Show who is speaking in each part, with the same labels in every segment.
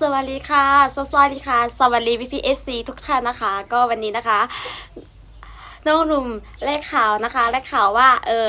Speaker 1: สวัสดีค่ะ สวัสดีค่ะ สวัสดีพี่พีเอฟซีทุกท่านนะคะ ก็วันนี้นะคะน้องหนุ่มได้ข่าวนะคะได้ข่าวว่าเออ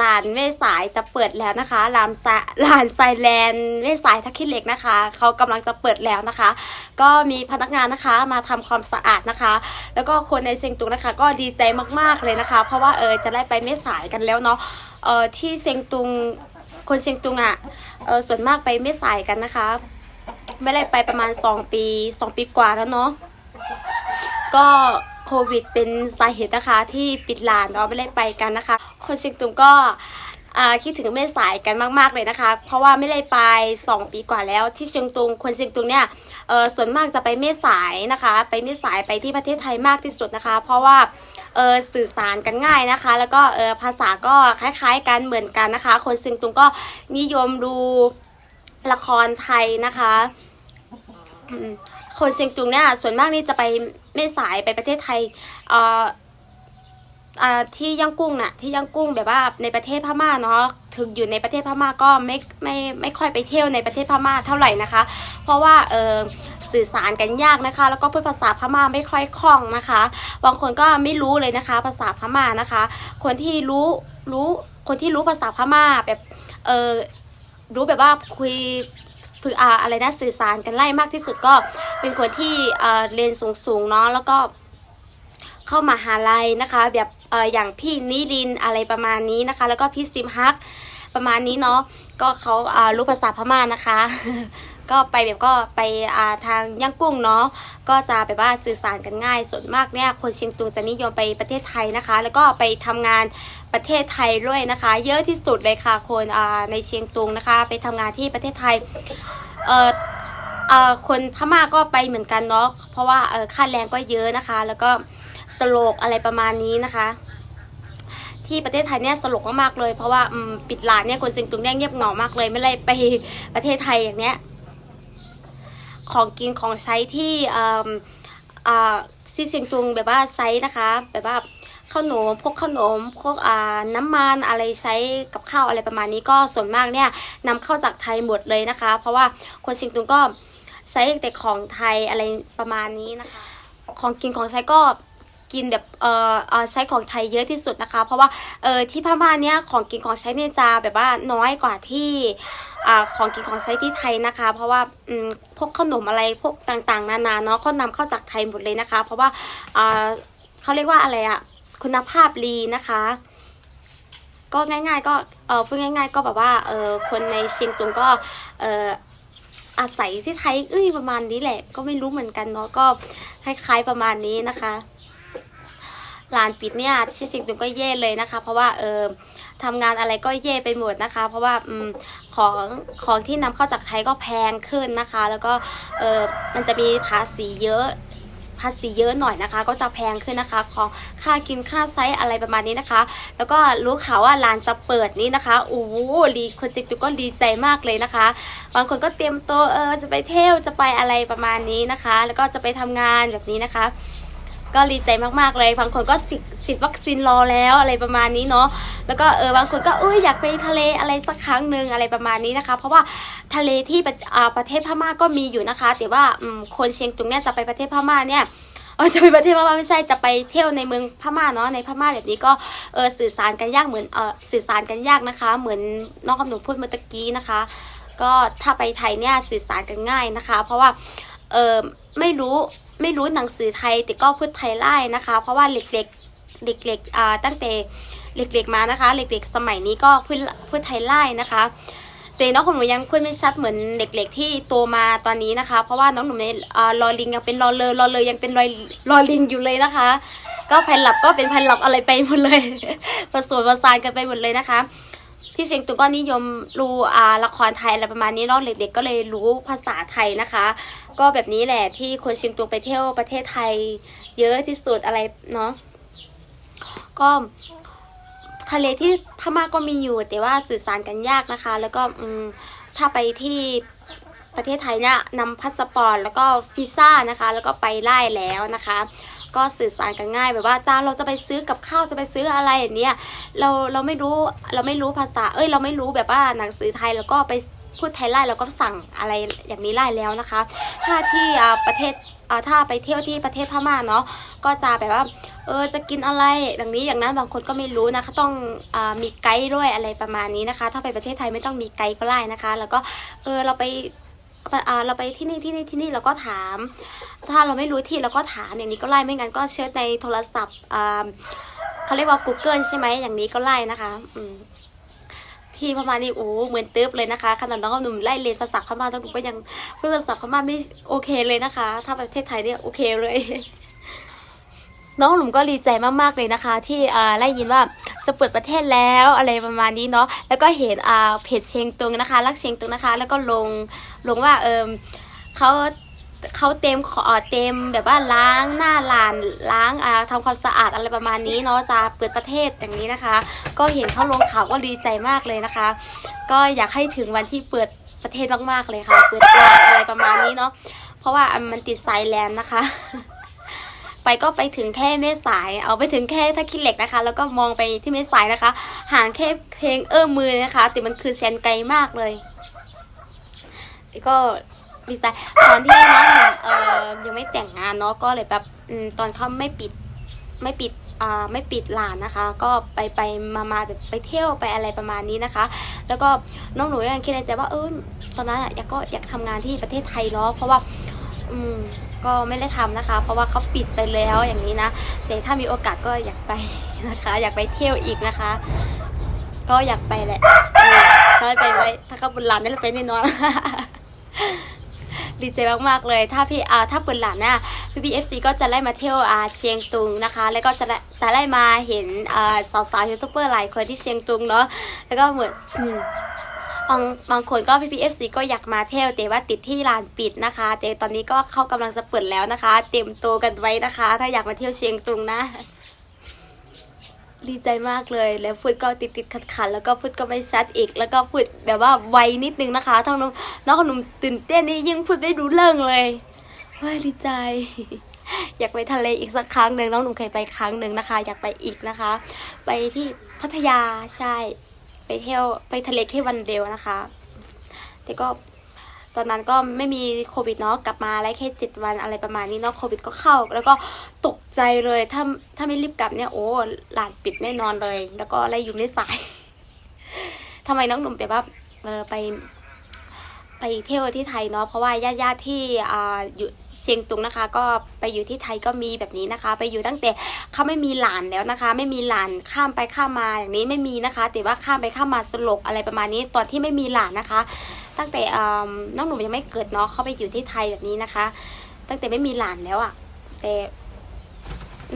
Speaker 1: ลานแม่สายจะเปิดแล้วนะคะลานซลานไซแลนด์แม่สายทักคิดเหล็กนะคะเขากำลังจะเปิดแล้วนะคะ ก็มีพนักงานนะคะมาทำความสะอาดนะคะ แล้วก็คนในเซียงตุงนะคะ ก็ดีใจมากๆเลยนะคะ เพราะว่าเออจะได้ไปแม่สายกันแล้วเนาะเออที่เซียงตุงคนเชียงตุงอะเออส่วนมากไปแม่สายกันนะคะ ไม่ได้ไปประมาณ 2 ปี 2 ปีกว่าแล้วเนาะก็โควิดเป็นสาเหตุนะคะที่ปิดร้านเนาะไม่ได้ไปกันนะคะ คนเชียงตุงก็คิดถึงแม่สายกันมาก ๆ เลยนะคะ เพราะว่าไม่ได้ไป 2 ปีกว่าแล้วที่เชียงตุงคนเชียงตุงเนี่ยส่วนมากจะไปแม่สายนะคะ ไปแม่สายไปที่ประเทศไทยมากที่สุดนะคะ เพราะว่าเออสื่อสารกันง่ายนะคะ แล้วก็เออภาษาก็คล้าย ๆ กันเหมือนกันนะคะ คนเชียงตุงก็นิยมดูละครไทยนะคะ คนเชียงตุงเนี่ยส่วนมากนี่จะไปไม่สายไปประเทศไทยเอ่อที่ย่างกุ้งน่ะที่ย่างกุ้งแบบว่าในประเทศพม่าเนาะถึงอยู่ในประเทศพม่าก็ไม่ไม่ไม่ค่อยไปเที่ยวในประเทศพม่าเท่าไหร่นะคะ เพราะว่าเออสื่อสารกันยากนะคะ แล้วก็พูดภาษาพม่าไม่ค่อยคล่องนะคะบางคนก็ไม่รู้เลยนะคะ ภาษาพม่านะคะ คนที่รู้รู้คนที่รู้ภาษาพม่าแบบเออรู้แบบว่าคุย คืออ่าอะไรนะสื่อสารกันไล่มากที่สุดก็เป็นคนที่เอ่อเรียนสูงๆเนาะแล้วก็เข้ามาหาลัยนะคะ แบบเอ่ออย่างพี่นิรินอะไรประมาณนี้นะคะ แล้วก็พี่ซิมฮักประมาณนี้เนาะก็เขาอ่ารู้ภาษาพม่านะคะ ก็ไปแบบก็ไปอ่าทางย่างกุ้งเนาะก็จะแบบว่าสื่อสารกันง่ายส่วนมากเนี่ยคนเชียงตุงจะนิยมไปประเทศไทยนะคะ แล้วก็ไปทำงาน ประเทศไทยด้วยนะคะ เยอะที่สุดเลยค่ะคนในเชียงตุงนะคะ ไปทำงานที่ประเทศไทยเอ่ออคนพม่าก็ไปเหมือนกันเนาะเพราะว่าค่าแรงก็เยอะนะคะ แล้วก็สโลกอะไรประมาณนี้นะคะ ที่ประเทศไทยเนี่ยสโลกมากๆเลย เพราะว่าปิดร้านเนี่ยคนสิงตุงเนี่ยเงียบเหงามากเลย ไม่ได้ไปประเทศไทยอย่างเนี้ยของกินของใช้ที่เอ่ออ่าที่เชียงตุงแบบว่าไซส์นะคะ แบบว่า ขนมพวกขนมพวกอ่าน้ำมันอะไรใช้กับข้าวอะไรประมาณนี้ก็ส่วนมากเนี่ยนำเข้าจากไทยหมดเลยนะคะ เพราะว่าคนเชียงตุงก็ใช้แต่ของไทยอะไรประมาณนี้นะคะ ของกินของใช้ก็กินแบบเออเออใช้ของไทยเยอะที่สุดนะคะ เพราะว่าเออที่พม่าเนี่ยของกินของใช้เนี่ยจะแบบว่าน้อยกว่าที่อ่าของกินของใช้ที่ไทยนะคะ เพราะว่าอืมพวกขนมอะไรพวกต่างๆ นานาเนาะเขานำเข้าจากไทยหมดเลยนะคะ เพราะว่าอ่าเขาเรียกว่าอะไรอะ คุณภาพดีนะคะ ก็ง่าย ๆ ก็เออพูดง่าย ๆ ก็แบบว่าเออคนในเชียงตุงก็เอออาศัยที่ไทยเอ้ยประมาณนี้แหละ ก็ไม่รู้เหมือนกันเนาะก็คล้ายๆประมาณนี้นะคะร้านปิดเนี่ยที่เชียงตุงก็แย่เลยนะคะ เพราะว่าเออทำงานอะไรก็แย่ไปหมดนะคะ เพราะว่าอืมของของที่นำเข้าจากไทยก็แพงขึ้นนะคะ แล้วก็เออมันจะมีภาษีเยอะ ภาษีเยอะหน่อยนะคะ ก็จะแพงขึ้นนะคะ ของค่ากินค่าไซส์อะไรประมาณนี้นะคะ แล้วก็รู้ข่าวว่าร้านจะเปิดนี้นะคะโอ้โหดีคนจิกตุกก็ดีใจมากเลยนะคะบางคนก็เตรียมตัวเออจะไปเที่ยวจะไปอะไรประมาณนี้นะคะ แล้วก็จะไปทำงานแบบนี้นะคะ ก็ดีใจมากๆเลยบางคนก็สิสิทธิ์วัคซีนรอแล้วอะไรประมาณนี้เนาะแล้วก็เออบางคนก็เอออยากไปทะเลอะไรสักครั้งหนึ่งอะไรประมาณนี้นะคะ เพราะว่าทะเลที่ประอ่าประเทศพม่าก็มีอยู่นะคะ แต่ว่าอืมคนเชียงตุงเนี่ยจะไปประเทศพม่าเนี่ย เออจะไปประเทศพม่าไม่ใช่จะไปเที่ยวในเมืองพม่าเนาะในพม่าแบบนี้ก็เออสื่อสารกันยากเหมือนเออสื่อสารกันยากนะคะ เหมือนน้องคำหนูพูดเมื่อตะกี้นะคะ ก็ถ้าไปไทยเนี่ยสื่อสารกันง่ายนะคะ เพราะว่าเออไม่รู้ ไม่รู้หนังสือไทยแต่ก็พูดไทยไล่นะคะ เพราะว่าเด็กๆเด็กๆอ่าตั้งแต่เด็กๆมานะคะเด็กๆสมัยนี้ก็พูดพูดไทยไล่นะคะแต่น้องของหนูยังพูดไม่ชัดเหมือนเด็ก ๆ ที่โตมาตอนนี้นะคะ เพราะว่าน้องหนูเนี่ยอ่ารอลิงยังเป็นรอเลอรอเลยยังเป็นรอยรอลิงอยู่เลยนะคะ ก็แผ่นหลับก็เป็นแผ่นหลับอะไรไปหมดเลย ผสมผสานกันไปหมดเลยนะคะ ที่เชียงตุงก็นิยมดูอ่าละครไทยอะไรประมาณนี้น้องเด็กๆก็เลยรู้ภาษาไทยนะคะ ก็แบบนี้แหละที่คนเชียงตุงไปเที่ยวประเทศไทย เยอะที่สุดอะไรเนาะก็ทะเลที่พม่าก็มีอยู่ แต่ว่าสื่อสารกันยากนะคะ แล้วก็อืมถ้าไปที่ประเทศไทยเนี่ยนำพาสปอร์ตแล้วก็วีซ่านะคะ แล้วก็ไปไล่แล้วนะคะ ก็สื่อสารกันง่ายแบบว่าจ้าเราจะไปซื้อกับข้าวจะไปซื้ออะไรอย่างเนี้ยเราเราไม่รู้เราไม่รู้ภาษาเอ้ยเราไม่รู้แบบว่าหนังสือไทยแล้วก็ไปพูดไทยไล่เราก็สั่งอะไรอย่างนี้ไล่แล้วนะคะ ถ้าที่ประเทศถ้าไปเที่ยวที่ประเทศพม่าเนาะก็จะแบบว่าเออจะกินอะไรอย่างนี้อย่างนั้นบางคนก็ไม่รู้นะคะต้องอมีไกด์ด้วยอะไรประมาณนี้นะคะ ถ้าไปประเทศไทยไม่ต้องมีไกด์ก็ได้นะคะ แล้วก็เออเราไป เราไปที่นี่ที่นี่ที่นี่เราก็ถาม ถ้าเราไม่รู้ที่เราก็ถามอย่างนี้ก็ไล่ไม่งั้นก็เชิญในโทรศัพท์อ่าเขาเรียกว่า Google ใช่ไหมอย่างนี้ก็ไล่นะคะอืที่พม่านี่โอ้เหมือนตึ๊บเลยนะคะขนาดน้องหนุ่มไล่เรียนภาษาพม่าต้องหนุ่มก็ยังพูดภาษาพม่าไม่โอเคเลยนะคะ ถ้าประเทศไทยเนี่ยโอเคเลย น้องหนุ่มก็ดีใจมากๆเลยนะคะ ที่อ่าได้ยินว่า จะเปิดประเทศแล้วอะไรประมาณนี้เนาะแล้วก็เห็นอ่าเพจเชียงตุงนะคะ รักเชียงตุงนะคะ แล้วก็ลงลงว่าเออเขาเขาเต็มขอเต็มแบบว่าล้างหน้าลานล้างอ่าทำความสะอาดอะไรประมาณนี้เนาะจะเปิดประเทศอย่างนี้นะคะ ก็เห็นเขาลงข่าวก็ดีใจมากเลยนะคะ ก็อยากให้ถึงวันที่เปิดประเทศมากๆเลยค่ะ เปิดตลาดอะไรประมาณนี้เนาะเพราะว่ามันติดสายแลนด์นะคะ ไปก็ไปถึงแค่แม่สาย เอาไปถึงแค่ท่าขี้เหล็กนะคะ แล้วก็มองไปที่แม่สายนะคะ ห่างแค่เพลงเอื้อมมือนะคะ แต่มันคือแสนไกลมากเลย ก็ดีใจตอนที่น้องเอ่อยังไม่แต่งงานเนาะก็เลยแบบอืมตอนเขาไม่ปิดไม่ปิดไม่ปิดหลานนะคะ ก็ไปไปมามาแบบไปเที่ยวไปอะไรประมาณนี้นะคะ แล้วก็น้องหนูยังคิดในใจว่าเออตอนนั้นอะอยากก็อยากทำงานที่ประเทศไทยเนาะเพราะว่า อืม ก็ไม่ได้ทำนะคะ เพราะว่าเขาปิดไปแล้วอย่างนี้นะ แต่ถ้ามีโอกาสก็อยากไปนะคะ อยากไปเที่ยวอีกนะคะ ก็อยากไปแหละถ้าไปไว้ถ้าเขาบุญหลานได้ไปแน่นอนดีใจมากๆเลย ถ้าพี่อาถ้าบุญหลานน่ะพี่พีเอฟซีก็จะไล่มาเที่ยวอาเชียงตุงนะคะ แล้วก็จะจะไล่มาเห็นอ่าสาวๆยูทูบเบอร์หลายคนที่เชียงตุงเนาะแล้วก็เหมือน บางบางคนก็พี่พีเอฟซีก็อยากมาเที่ยวแต่ว่าติดที่ลานปิดนะคะ แต่ตอนนี้ก็เข้ากำลังจะเปิดแล้วนะคะ เตรียมตัวกันไว้นะคะ ถ้าอยากมาเที่ยวเชียงตุงนะ ดีใจมากเลยแล้วฟุตก็ติดติดขัดขัดๆแล้วก็ฟุตก็ไม่ชัดอีก แล้วก็ฟุตแบบว่าไวนิดนึงนะคะทั้งน้องน้องขนมตื่นเต้นนี่ยิ่งฟุตไม่รู้เรื่องเลยเฮ้ยดีใจอยากไปทะเลอีกสักครั้งหนึ่งน้องหนุ่มเคยไปครั้งหนึ่งนะคะ อยากไปอีกนะคะ ไปที่พัทยาใช่ ไปเที่ยวไปทะเลแค่วันเดียวนะคะ แต่ก็ตอนนั้นก็ไม่มีโควิดเนาะกลับมาแล้วแค่เจ็ดวันอะไรประมาณนี้เนาะโควิดก็เข้า แล้วก็ตกใจเลยถ้าถ้าไม่รีบกลับเนี่ยโอ้หลานปิดแน่นอนเลย แล้วก็อะไรอยู่ไม่สายทำไมน้องหนุ่มแบบว่าเออไป ไปเที่ยวที่ไทยเนาะเพราะว่าญาติๆที่อ่าอยู่เชียงตุงนะคะ ก็ไปอยู่ที่ไทยก็มีแบบนี้นะคะ ไปอยู่ตั้งแต่เขาไม่มีหลานแล้วนะคะ ไม่มีหลานข้ามไปข้ามมาอย่างนี้ไม่มีนะคะ แต่ว่าข้ามไปข้ามมาสลกอะไรประมาณนี้ตอนที่ไม่มีหลานนะคะ ตั้งแต่น้องหนุ่มยังไม่เกิดเนาะเขาไปอยู่ที่ไทยแบบนี้นะคะ ตั้งแต่ไม่มีหลานแล้วอะ่ะแต่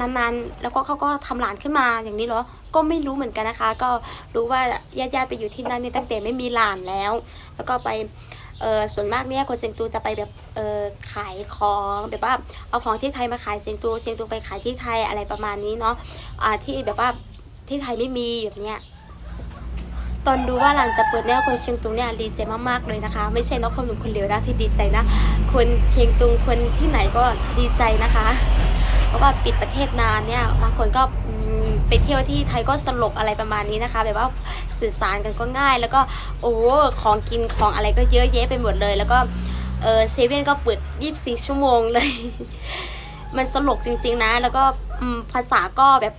Speaker 1: นานๆ แล้วก็เขาก็ทำหลานขึ้นมาอย่างนี้เหรอ ก็ไม่รู้เหมือนกันนะคะ ก็รู้ว่าญาติๆไปอยู่ที่นั่นนี่ตั้งแต่ไม่มีหลานแล้ว แล้วก็ไป เออส่วนมากเนี่ยคนเซียงตูจะไปแบบเออขายของแบบว่าเอาของที่ไทยมาขายเซียงตูเซียงตูไปขายที่ไทยอะไรประมาณนี้เนาะอ่าที่แบบว่าที่ไทยไม่มีแบบเนี้ยตอนรู้ว่าหลังจะเปิดเนี่ยคนเชียงตุงเนี่ยดีใจมากๆเลยนะคะ ไม่ใช่น้องคนหนุ่มคนเดียวนะที่ดีใจนะ คนเชียงตุงคนที่ไหนก็ดีใจนะคะ เพราะว่าปิดประเทศนานเนี่ยบางคนก็ม ไปเที่ยวที่ไทยก็สลกอะไรประมาณนี้นะคะ แบบว่าสื่อสารกันก็ง่าย แล้วก็โอ้ของกินของอะไรก็เยอะแยะไปหมดเลย แล้วก็เออเซเว่นก็เปิด 24 ชั่วโมงเลย มันสลกจริง ๆ นะ แล้วก็ภาษาก็แบบ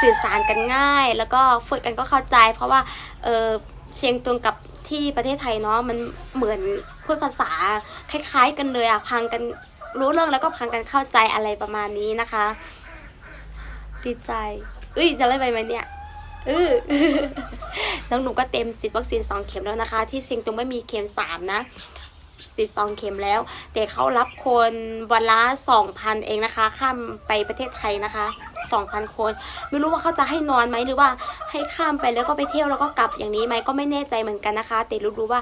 Speaker 1: สื่อสารกันง่าย แล้วก็ฝึกกันก็เข้าใจ เพราะว่าเออเชียงตุงกับที่ประเทศไทยเนาะมันเหมือนพูดภาษาคล้าย ๆ กันเลยอะพังกันรู้เรื่องแล้วก็พังกันเข้าใจอะไรประมาณนี้นะคะ ดีใจเอ้ยจะไล่ไปไหมเนี่ยเออน้องหนูก็เต็มสิทธิ์วัคซีนสองเข็มแล้วนะคะ ที่เชียงตุงไม่มีเข็มสามนะสิทธิ์สองเข็มแล้ว แต่เขารับคนวันละสองพันเองนะคะ ข้ามไปประเทศไทยนะคะสองพันคน ไม่รู้ว่าเขาจะให้นอนไหมหรือว่าให้ข้ามไปแล้วก็ไปเที่ยวแล้วก็กลับอย่างนี้ไหมก็ไม่แน่ใจเหมือนกันนะคะ แต่รู้ๆว่า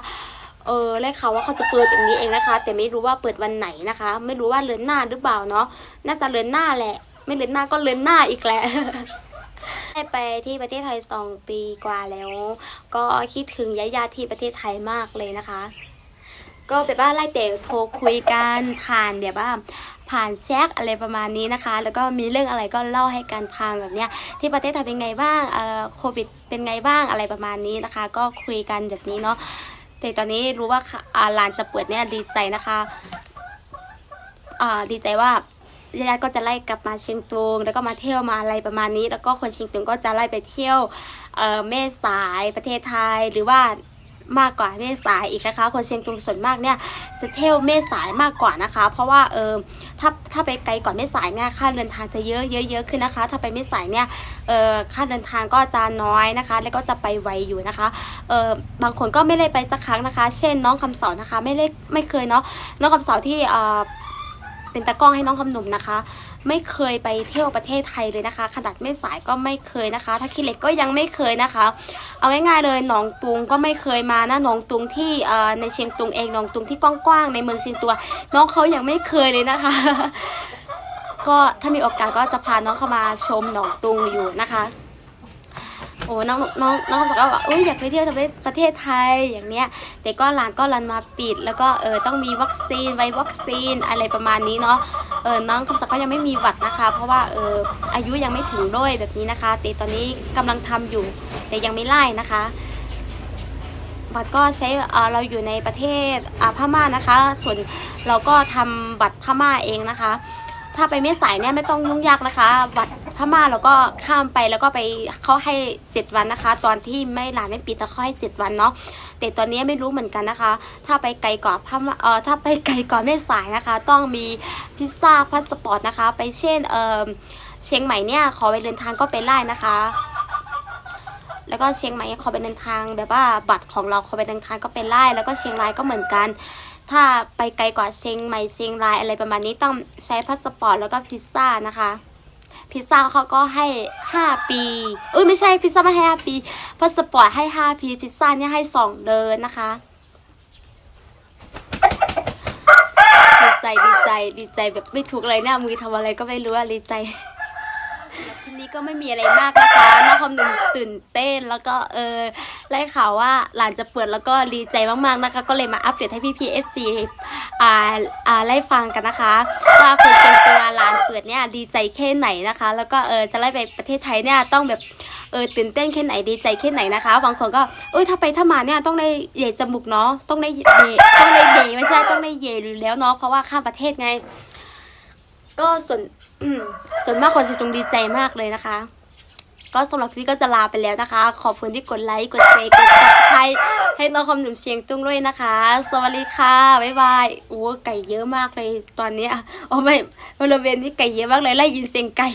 Speaker 1: เออเลขเขาวว่าเขาจะเปิดอย่างนี้เองนะคะ แต่ไม่รู้ว่าเปิดวันไหนนะคะ ไม่รู้ว่าเลือนหน้าหรือเปล่าเนาะน่าจะเลือนหน้าแหละ ไม่เลือนหน้าก็เลือนหน้าอีกแหละได้ไปที่ประเทศไทยสองปีกว่าแล้ว ก็คิดถึงญาติที่ประเทศไทยมากเลยนะคะ ก็แบบว่าไล่แต่โทรคุยกันผ่านแบบว่าผ่านแชทอะไรประมาณนี้นะคะ แล้วก็มีเรื่องอะไรก็เล่าให้กันฟังแบบเนี้ย ที่ประเทศไทยเป็นไงบ้างเอ่อโควิดเป็นไงบ้างอะไรประมาณนี้นะคะ ก็คุยกันแบบนี้เนาะแต่ตอนนี้รู้ว่าค่ะอ่าลานจะเปิดเนี่ยดีใจนะคะอ่าดีใจว่า ญาติๆก็จะไล่กลับมาเชียงตุง แล้วก็มาเที่ยวมาอะไรประมาณนี้ แล้วก็คนเชียงตุงก็จะไล่ไปเที่ยวเอ่อแม่สายประเทศไทยหรือว่ามากกว่าแม่สายอีกนะคะ คนเชียงตุงส่วนมากเนี่ยจะเที่ยวแม่สายมากกว่านะคะ เพราะว่าเออถ้าถ้าไปไกลกว่าแม่สายเนี่ยค่าเดินทางจะเยอะเยอะเยอะขึ้นนะคะ ถ้าไปแม่สายเนี่ยเออค่าเดินทางก็จะน้อยนะคะ แล้วก็จะไปไวอยู่นะคะเออบางคนก็ไม่ได้ไปสักครั้งนะคะ เช่นน้องคำเสานะคะ ไม่ได้ไม่เคยเนาะน้องคำเสาที่เออ เป็นตากล้องให้น้องคำหนุ่มนะคะ ไม่เคยไปเที่ยวประเทศไทยเลยนะคะ ขนาดไม่สายก็ไม่เคยนะคะ ถ้าคิดเหล็กก็ยังไม่เคยนะคะ เอาง่ายๆเลยหนองตุงก็ไม่เคยมานะหนองตุงที่ในเชียงตุงเองหนองตุงที่กว้างๆในเมืองเชียงตัว น้องเขายังไม่เคยเลยนะคะ ก็ถ้ามีโอกาสก็จะพาน้องเข้ามาชมหนองตุงอยู่นะคะ โอ้น้องน้องน้องบอกว่าเอ้ยอยากไปเที่ยวประเทศไทยอย่างเนี้ย แต่ก็ร้านก็รันมาปิด แล้วก็เออต้องมีวัคซีนไว้วัคซีนอะไรประมาณนี้เนาะเออน้องคำศักดิ์ก็ยังไม่มีบัตรนะคะ เพราะว่าเอออายุยังไม่ถึงด้วยแบบนี้นะคะ แต่ตอนนี้กำลังทำอยู่ แต่ยังไม่ไล่นะคะบัตรก็ใช้เออเราอยู่ในประเทศอาพม่านะคะ ส่วนเราก็ทำบัตรพม่าเองนะคะ ถ้าไปไม่สายเนี่ยไม่ต้องยุ่งยากนะคะ บัตร พม่าเราก็ข้ามไปแล้วก็ไปเขาให้ 7 วันนะคะ ตอนที่ไม่ร้านไม่ปิดแต่เขาให้ 7 วันเนาะแต่ตอนนี้ไม่รู้เหมือนกันนะคะ ถ้าไปไกลกว่าพม่าเออถ้าไปไกลกว่าไม่สายนะคะ ต้องมีพิซซ่าพาสปอร์ตนะคะ ไปเช่นเออเชียงใหม่เนี่ยขอไปเดินทางก็ไปไล่นะคะแล้วก็เชียงใหม่ขอไปเดินทางแบบว่าบัตรของเราขอไปเดินทางก็เป็นไล่แล้วก็เชียงรายก็เหมือนกัน ถ้าไปไกลกว่าเชียงใหม่เชียงรายอะไรประมาณนี้ต้องใช้พาสปอร์ตแล้วก็พิซซ่านะคะ พิซซ่าเขาก็ให้ 5 ปีเอ้ยไม่ใช่พิซซ่าไม่ให้5ปีพาสปอร์ตให้ 5 ปี พิซซ่าเนี่ยให้ 2 เดือนนะคะดีใจดีใจดีใจแบบไม่ถูกเลยเนี่ยมือทำอะไรก็ไม่รู้อะดีใจ ทีนี้ก็ไม่มีอะไรมากนะคะน้องคำหนึ่งตื่นเต้นแล้วก็เออไล่ข่าวว่าหลานจะเปิดแล้วก็ดีใจมากๆนะคะ ก็เลยมาอัปเดตให้พี่พีเอฟซีอ่าอ่าไล่ฟังกันนะคะ ว่าคนเชียงตัวหลานเปิดเนี่ยดีใจแค่ไหนนะคะ แล้วก็เออจะไล่ไปประเทศไทยเนี่ยต้องแบบเออตื่นเต้นแค่ไหนดีใจแค่ไหนนะคะบางคนก็เอ้ยถ้าไปถ้ามาเนี่ยต้องได้เหย่จมูกเนาะต้องได้เย่ต้องได้เย่ไม่ใช่ต้องได้เย่อยู่แล้วเนาะเพราะว่าข้ามประเทศไง ก็ส่วนส่วนมากคนจะจงดีใจมากเลยนะคะ ก็สำหรับพี่ก็จะลาไปแล้วนะคะ ขอบคุณที่กดไลค์กดแชร์กดติดตามให้น้องคำหนุ่มเชียงตุ้งด้วยนะคะ สวัสดีค่ะบ๊ายบายโอ้ไก่เยอะมากเลยตอนเนี้ยโอ้ไม่บริเวณนี้ไก่เยอะมากเลยไล่ยินเสียงไก่